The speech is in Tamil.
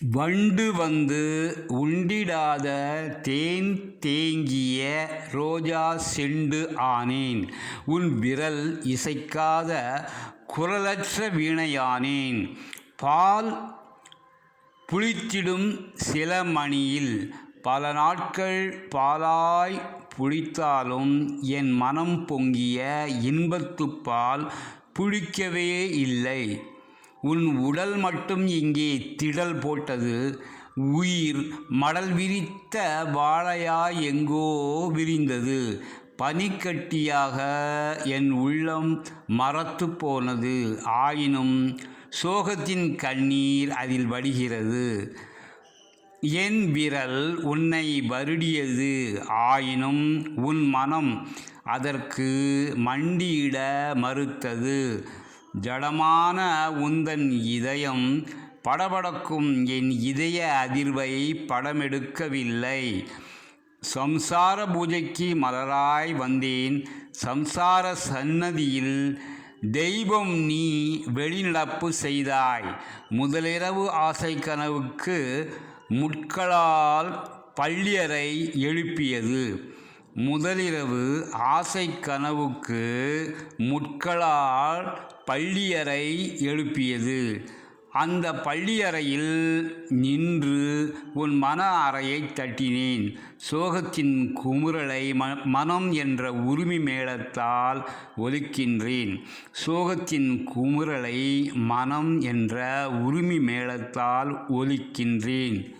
வண்டு வந்து உண்டிடாத தேன் தேங்கிய ரோஜா செண்டு ஆனேன். உன் விரல் இசைக்காத குரலற்ற வீணையானேன். பால் புளித்திடும் சில மணியில் பல நாட்கள் பாலாய் புளித்தாலும் என் மனம் பொங்கிய இன்பத்துப்பால் புளிக்கவே இல்லை. உன் உடல் மட்டும் இங்கே திடல் போட்டது. உயிர் மடல் விரித்த வாழையா எங்கோ விரிந்தது. பனிக்கட்டியாக என் உள்ளம் மரத்து போனது. ஆயினும் சோகத்தின் கண்ணீர் அதில் வடிகிறது. என் விரல் உன்னை வருடியது. ஆயினும் உன் மனம் அதற்கு மண்டியிட மறுத்தது. ஜடமான உந்தன் இதயம் படபடக்கும் என் இதய அதிர்வை படமெடுக்கவில்லை. சம்சார பூஜைக்கு மலராய் வந்தேன். சம்சார சன்னதியில் தெய்வம் நீ வெளிநடப்பு செய்தாய். முதலிரவு ஆசை கனவுக்கு முட்களால் பள்ளியறை எழுப்பியது. முதலிரவு ஆசை கனவுக்கு முட்களால் பள்ளியறை எழுப்பியது. அந்த பள்ளியறையில் நின்று உன் மன அறையை தட்டினேன். சோகத்தின் குமுறலை ம மனம் என்ற உரிமை மேளத்தால் ஒலிக்கின்றேன் சோகத்தின் குமுறலை மனம் என்ற உரிமை மேளத்தால் ஒலிக்கின்றேன்